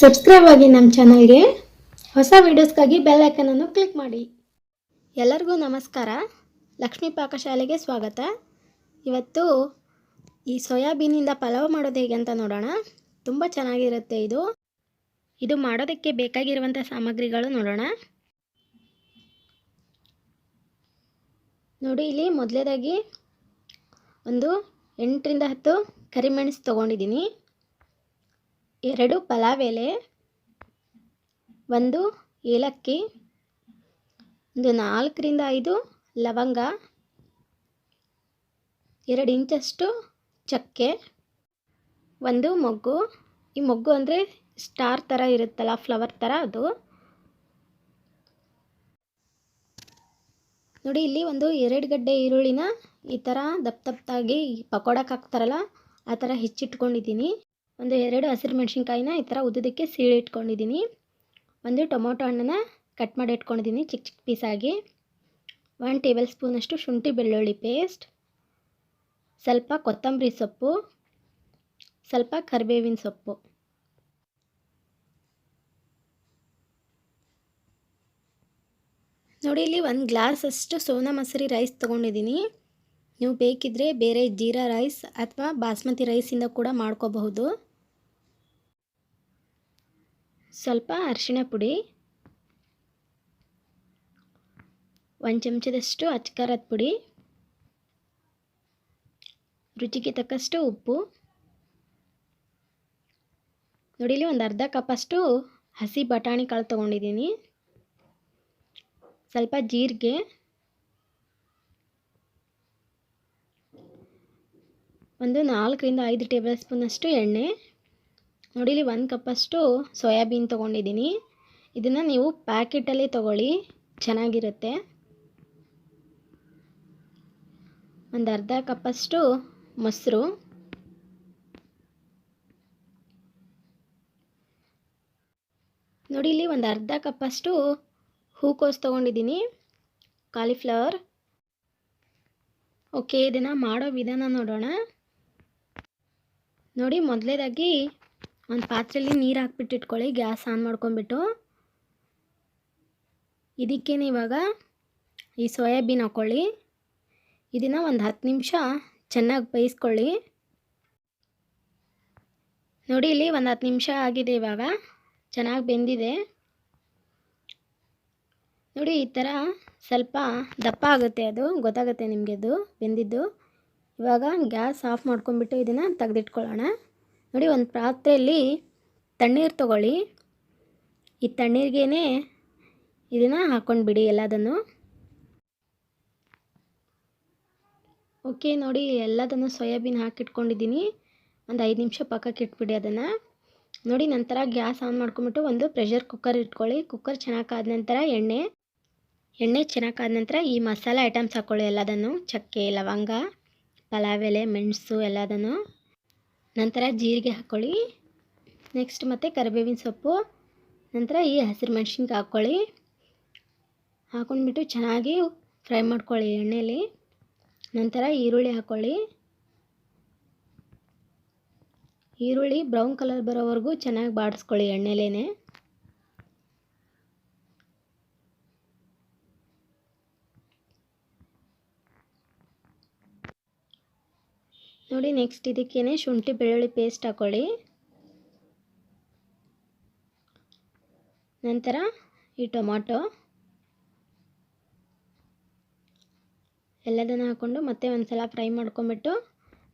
Subscribe ಆಗಿ ನಮ್ಮ ಚಾನಲ್ಗೆ ಹೊಸ ವೀಡಿಯೋಸ್ಗಾಗಿ ಬೆಲ್ ಐಕನನ್ನು ಕ್ಲಿಕ್ ಮಾಡಿ. ಎಲ್ಲರಿಗೂ ನಮಸ್ಕಾರ. ಲಕ್ಷ್ಮೀ ಪಾಕಶಾಲೆಗೆ ಸ್ವಾಗತ. ಇವತ್ತು ಈ ಸೋಯಾಬೀನಿಂದ ಪಲಾವ್ ಮಾಡೋದು ಹೇಗೆ ಅಂತ ನೋಡೋಣ. ತುಂಬ ಚೆನ್ನಾಗಿರುತ್ತೆ ಇದು. ಇದು ಮಾಡೋದಕ್ಕೆ ಬೇಕಾಗಿರುವಂಥ ಸಾಮಗ್ರಿಗಳು ನೋಡೋಣ. ನೋಡಿ, ಇಲ್ಲಿ ಮೊದಲೇದಾಗಿ ಒಂದು ಎಂಟರಿಂದ ಹತ್ತು ಕರಿಮೆಣಸು ತೊಗೊಂಡಿದ್ದೀನಿ. ಎರಡು ಪಲಾವ್ ಎಲೆ ಒಂದು ಏಲಕ್ಕಿ, ಒಂದು ನಾಲ್ಕರಿಂದ ಐದು ಲವಂಗ, ಎರಡು ಇಂಚಷ್ಟು ಚಕ್ಕೆ, ಒಂದು ಮೊಗ್ಗು. ಈ ಮೊಗ್ಗು ಅಂದರೆ ಸ್ಟಾರ್ ಥರ ಇರುತ್ತಲ್ಲ, ಫ್ಲವರ್ ಥರ ಅದು. ನೋಡಿ, ಇಲ್ಲಿ ಒಂದು ಎರಡು ಗಡ್ಡೆ ಈರುಳ್ಳಿನ ಈ ಥರ ದಪ್ಪ ದಪ್ಪದಾಗಿ ಪಕೋಡಕ್ಕೆ ಹಾಕ್ತಾರಲ್ಲ, ಆ ಥರ ಹೆಚ್ಚಿಟ್ಕೊಂಡಿದ್ದೀನಿ. ಒಂದು ಎರಡು ಹಸಿರು ಮೆಣಸಿನ್ಕಾಯಿನ ಈ ಥರ ಉದ್ದಕ್ಕೆ ಸೀಳಿ ಇಟ್ಕೊಂಡಿದ್ದೀನಿ. ಒಂದು ಟೊಮೊಟೊ ಹಣ್ಣನ್ನು ಕಟ್ ಮಾಡಿ ಇಟ್ಕೊಂಡಿದ್ದೀನಿ ಚಿಕ್ಕ ಚಿಕ್ಕ ಪೀಸಾಗಿ. ಒನ್ ಟೇಬಲ್ ಸ್ಪೂನಷ್ಟು ಶುಂಠಿ ಬೆಳ್ಳುಳ್ಳಿ ಪೇಸ್ಟ್ ಸ್ವಲ್ಪ ಕೊತ್ತಂಬರಿ ಸೊಪ್ಪು. ಸ್ವಲ್ಪ ಕರಿಬೇವಿನ ಸೊಪ್ಪು. ನೋಡಿ, ಇಲ್ಲಿ ಒಂದು ಗ್ಲಾಸಷ್ಟು ಸೋನಾ ಮಸೂರಿ ರೈಸ್ ತೊಗೊಂಡಿದ್ದೀನಿ. ನೀವು ಬೇಕಿದ್ದರೆ ಬೇರೆ ಜೀರಾ ರೈಸ್ ಅಥವಾ ಬಾಸ್ಮತಿ ರೈಸಿಂದ ಕೂಡ ಮಾಡ್ಕೋಬಹುದು. ಸ್ವಲ್ಪ ಅರಿಶಿಣ ಪುಡಿ, ಒಂದು ಚಮಚದಷ್ಟು ಅಚ್ಕಾರದ ಪುಡಿ, ರುಚಿಗೆ ತಕ್ಕಷ್ಟು ಉಪ್ಪು. ನೋಡಿಲಿ ಒಂದು ಅರ್ಧ ಕಪ್ಪಷ್ಟು ಹಸಿ ಬಟಾಣಿ ಕಾಳು ತೊಗೊಂಡಿದ್ದೀನಿ. ಸ್ವಲ್ಪ ಜೀರಿಗೆ, ಒಂದು ನಾಲ್ಕರಿಂದ ಐದು ಟೇಬಲ್ ಸ್ಪೂನಷ್ಟು ಎಣ್ಣೆ ನೋಡಿ ಇಲ್ಲಿ ಒಂದು ಕಪ್ಪಷ್ಟು ಸೋಯಾಬೀನ್ ತೊಗೊಂಡಿದ್ದೀನಿ. ಇದನ್ನು ನೀವು ಪ್ಯಾಕೆಟಲ್ಲಿ ತೊಗೊಳ್ಳಿ, ಚೆನ್ನಾಗಿರುತ್ತೆ. ಒಂದು ಅರ್ಧ ಕಪ್ಪಷ್ಟು ಮೊಸರು. ನೋಡಿ ಇಲ್ಲಿ ಒಂದು ಅರ್ಧ ಕಪ್ಪಷ್ಟು ಹೂಕೋಸು ತೊಗೊಂಡಿದ್ದೀನಿ ಕಾಲಿಫ್ಲವರ್ ಓಕೆ ಇದನ್ನು ಮಾಡೋ ವಿಧಾನ ನೋಡೋಣ. ನೋಡಿ ಮೊದಲೇದಾಗಿ ಒಂದು ಪಾತ್ರೆಯಲ್ಲಿ ನೀರು ಹಾಕ್ಬಿಟ್ಟು ಇಟ್ಕೊಳ್ಳಿ, ಗ್ಯಾಸ್ ಆನ್ ಮಾಡ್ಕೊಂಬಿಟ್ಟು ಇದಕ್ಕೇನೆ ಇವಾಗ? ಈ ಸೋಯಾಬೀನ್ ಹಾಕ್ಕೊಳ್ಳಿ ಇದನ್ನು ಒಂದು ಹತ್ತು ನಿಮಿಷ ಚೆನ್ನಾಗಿ ಬೇಯಿಸ್ಕೊಳ್ಳಿ. ನೋಡಿ, ಇಲ್ಲಿ ಒಂದು ಹತ್ತು ನಿಮಿಷ ಆಗಿದೆ ಇವಾಗ. ಚೆನ್ನಾಗಿ ಬೆಂದಿದೆ. ನೋಡಿ, ಈ ಥರ ಸ್ವಲ್ಪ ದಪ್ಪ ಆಗುತ್ತೆ ಅದು. ಗೊತ್ತಾಗುತ್ತೆ ನಿಮಗೆ ಅದು ಬೆಂದಿದ್ದು. ಇವಾಗ ಗ್ಯಾಸ್ ಆಫ್ ಮಾಡ್ಕೊಂಬಿಟ್ಟು ಇದನ್ನು ತೆಗೆದಿಟ್ಕೊಳ್ಳೋಣ. ನೋಡಿ, ಒಂದು ಪಾತ್ರೆಯಲ್ಲಿ ತಣ್ಣೀರು ತಗೊಳ್ಳಿ. ಈ ತಣ್ಣೀರಿಗೇ ಇದನ್ನು ಹಾಕ್ಕೊಂಡು ಬಿಡಿ ಎಲ್ಲದನ್ನು. ಓಕೆ, ನೋಡಿ, ಎಲ್ಲದನ್ನು ಸೋಯಾಬೀನ್ ಹಾಕಿಟ್ಕೊಂಡಿದ್ದೀನಿ. ಒಂದು ಐದು ನಿಮಿಷ ಪಕ್ಕಕ್ಕೆ ಇಟ್ಬಿಡಿ ಅದನ್ನು. ನೋಡಿ, ನಂತರ ಗ್ಯಾಸ್ ಆನ್ ಮಾಡ್ಕೊಂಬಿಟ್ಟು ಒಂದು ಪ್ರೆಷರ್ ಕುಕ್ಕರ್ ಇಟ್ಕೊಳ್ಳಿ. ಕುಕ್ಕರ್ ಚೆನ್ನಾಗಿ ಆದ ನಂತರ ಎಣ್ಣೆ. ಎಣ್ಣೆ ಚೆನ್ನಾಗಿ ಆದ ನಂತರ ಈ ಮಸಾಲೆ ಐಟಮ್ಸ್ ಹಾಕ್ಕೊಳ್ಳಿ ಎಲ್ಲದನ್ನು. ಚಕ್ಕೆ, ಲವಂಗ, ಪಲಾವ್ ಎಲೆ, ಮೆಣಸು ಎಲ್ಲದನ್ನು. ನಂತರ ಜೀರಿಗೆ ಹಾಕ್ಕೊಳ್ಳಿ ನೆಕ್ಸ್ಟ್ ಮತ್ತು ಕರಿಬೇವಿನ ಸೊಪ್ಪು. ನಂತರ ಈ ಹಸಿರು ಮೆಣಸಿನ್ಕಾಯಿ ಹಾಕ್ಕೊಳ್ಳಿ ಹಾಕೊಂಡ್ಬಿಟ್ಟು ಚೆನ್ನಾಗಿ ಫ್ರೈ ಮಾಡ್ಕೊಳ್ಳಿ ಎಣ್ಣೆಯಲ್ಲಿ ನಂತರ ಈರುಳ್ಳಿ ಹಾಕ್ಕೊಳ್ಳಿ ಈರುಳ್ಳಿ ಬ್ರೌನ್ ಕಲರ್ ಬರೋವರೆಗೂ ಚೆನ್ನಾಗಿ ಬಾಡಿಸ್ಕೊಳ್ಳಿ ಎಣ್ಣೆಲೇ ನೋಡಿ ನೆಕ್ಸ್ಟ್ ಇದಕ್ಕೇನೆ ಶುಂಠಿ ಬೆಳ್ಳುಳ್ಳಿ ಪೇಸ್ಟ್ ಹಾಕೊಳ್ಳಿ. ನಂತರ ಈ ಟೊಮಾಟೊ. ಎಲ್ಲದನ್ನು ಹಾಕ್ಕೊಂಡು ಮತ್ತೆ ಒಂದು ಸಲ ಫ್ರೈ ಮಾಡ್ಕೊಂಬಿಟ್ಟು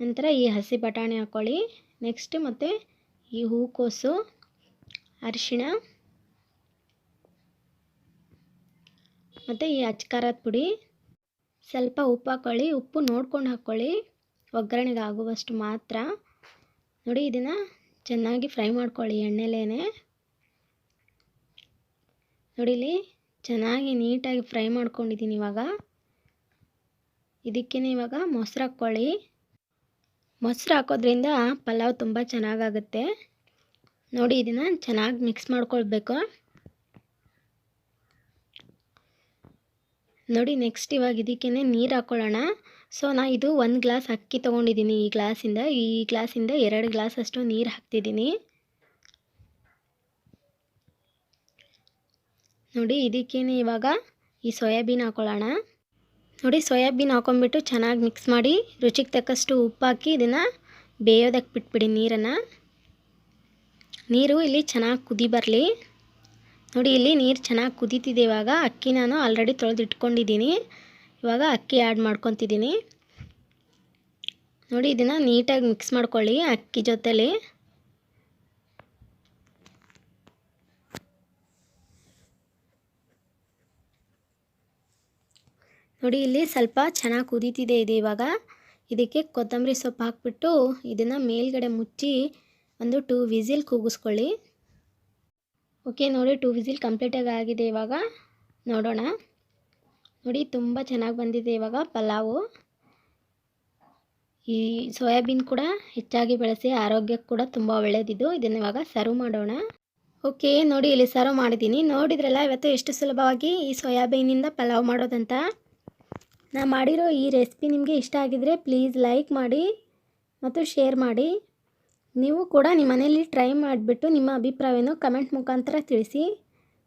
ನಂತರ ಈ ಹಸಿ ಬಟಾಣಿ ಹಾಕ್ಕೊಳ್ಳಿ ನೆಕ್ಸ್ಟ್ ಮತ್ತು ಈ ಹೂಕೋಸು, ಅರಿಶಿಣ, ಮತ್ತು ಈ ಅಚ್ಕಾರದ ಪುಡಿ. ಸ್ವಲ್ಪ ಉಪ್ಪು ಹಾಕ್ಕೊಳ್ಳಿ ಉಪ್ಪು ನೋಡ್ಕೊಂಡು ಹಾಕ್ಕೊಳ್ಳಿ ಒಗ್ಗರಣೆಗೆ ಆಗುವಷ್ಟು ಮಾತ್ರ. ನೋಡಿ, ಇದನ್ನು ಚೆನ್ನಾಗಿ ಫ್ರೈ ಮಾಡ್ಕೊಳ್ಳಿ ಎಣ್ಣೆಲೇ ನೋಡಿಲಿ ಚೆನ್ನಾಗಿ ನೀಟಾಗಿ ಫ್ರೈ ಮಾಡ್ಕೊಂಡಿದ್ದೀನಿ ಇವಾಗ. ಇದಕ್ಕೇ ಇವಾಗ ಮೊಸರು ಹಾಕ್ಕೊಳ್ಳಿ. ಮೊಸರು ಹಾಕೋದ್ರಿಂದ ಪಲಾವ್ ತುಂಬ ಚೆನ್ನಾಗಾಗುತ್ತೆ. ನೋಡಿ, ಇದನ್ನು ಚೆನ್ನಾಗಿ ಮಿಕ್ಸ್ ಮಾಡ್ಕೊಳ್ಬೇಕು. ನೋಡಿ, ನೆಕ್ಸ್ಟ್ ಇವಾಗ ಇದಕ್ಕೇ ನೀರು ಹಾಕ್ಕೊಳ್ಳೋಣ ಸೊ, ನಾ ಇದು ಒಂದು ಗ್ಲಾಸ್ ಅಕ್ಕಿ ತೊಗೊಂಡಿದ್ದೀನಿ ಈ ಗ್ಲಾಸಿಂದ. ಈ ಗ್ಲಾಸಿಂದ ಎರಡು ಗ್ಲಾಸ್ ಅಷ್ಟು ನೀರು ಹಾಕ್ತಿದ್ದೀನಿ ನೋಡಿ, ಇದಕ್ಕೇನೆ ಇವಾಗ ಈ ಸೋಯಾಬೀನ್ ಹಾಕೊಳ್ಳೋಣ. ನೋಡಿ, ಸೋಯಾಬೀನ್ ಹಾಕೊಂಡ್ಬಿಟ್ಟು ಚೆನ್ನಾಗಿ ಮಿಕ್ಸ್ ಮಾಡಿ ರುಚಿಗೆ ತಕ್ಕಷ್ಟು ಉಪ್ಪು ಹಾಕಿ ಇದನ್ನು ಬೇಯೋದಕ್ಕೆ ಬಿಟ್ಬಿಡಿ ನೀರನ್ನು. ನೀರು ಇಲ್ಲಿ ಚೆನ್ನಾಗಿ ಕುದಿ ಬರಲಿ. ನೋಡಿ, ಇಲ್ಲಿ ನೀರು ಚೆನ್ನಾಗಿ ಕುದೀತಿದೆ ಇವಾಗ. ಅಕ್ಕಿ ನಾನು ಆಲ್ರೆಡಿ ತೊಳೆದು ಇಟ್ಕೊಂಡಿದ್ದೀನಿ ಇವಾಗ ಅಕ್ಕಿ ಆ್ಯಡ್ ಮಾಡ್ಕೊತಿದ್ದೀನಿ. ನೋಡಿ ಇದನ್ನು ನೀಟಾಗಿ ಮಿಕ್ಸ್ ಮಾಡ್ಕೊಳ್ಳಿ ಅಕ್ಕಿ ಜೊತೆಲಿ. ನೋಡಿ ಇಲ್ಲಿ ಸ್ವಲ್ಪ ಚೆನ್ನಾಗಿ ಕುದೀತಿದೆ ಇದು ಇವಾಗ. ಇದಕ್ಕೆ ಕೊತ್ತಂಬರಿ ಸೊಪ್ಪು ಹಾಕ್ಬಿಟ್ಟು ಇದನ್ನು ಮೇಲ್ಗಡೆ ಮುಚ್ಚಿ ಒಂದು ಟೂ ವಿಸಿಲ್ ಕೂಗಿಸ್ಕೊಳ್ಳಿ. ಓಕೆ ನೋಡಿ ಟೂ ವಿಸಿಲ್ ಕಂಪ್ಲೀಟಾಗಿ ಆಗಿದೆ ಇವಾಗ. ನೋಡೋಣ. ನೋಡಿ, ತುಂಬ ಚೆನ್ನಾಗಿ ಬಂದಿದೆ ಇವಾಗ ಪಲಾವು. ಈ ಸೋಯಾಬೀನ್ ಕೂಡ ಹೆಚ್ಚಾಗಿ ಬೆಳೆಸಿ ಆರೋಗ್ಯಕ್ಕೆ ಕೂಡ ತುಂಬ ಒಳ್ಳೆಯದಿದ್ದು ಇದನ್ನು ಇವಾಗ ಸರ್ವ್ ಮಾಡೋಣ. ಓಕೆ, ನೋಡಿ ಇಲ್ಲಿ ಸರ್ವ್ ಮಾಡಿದ್ದೀನಿ. ನೋಡಿದ್ರಲ್ಲ, ಇವತ್ತು ಎಷ್ಟು ಸುಲಭವಾಗಿ ಈ ಸೋಯಾಬೀನಿಂದ ಪಲಾವ್ ಮಾಡೋದಂತ. ನಾ ಮಾಡಿರೋ ಈ ರೆಸಿಪಿ ನಿಮಗೆ ಇಷ್ಟ ಆಗಿದರೆ ಪ್ಲೀಸ್ ಲೈಕ್ ಮಾಡಿ ಮತ್ತು ಶೇರ್ ಮಾಡಿ. ನೀವು ಕೂಡ ನಿಮ್ಮ ಮನೇಲಿ ಟ್ರೈ ಮಾಡಿಬಿಟ್ಟು ನಿಮ್ಮ ಅಭಿಪ್ರಾಯವನ್ನು ಕಮೆಂಟ್ ಮುಖಾಂತರ ತಿಳಿಸಿ.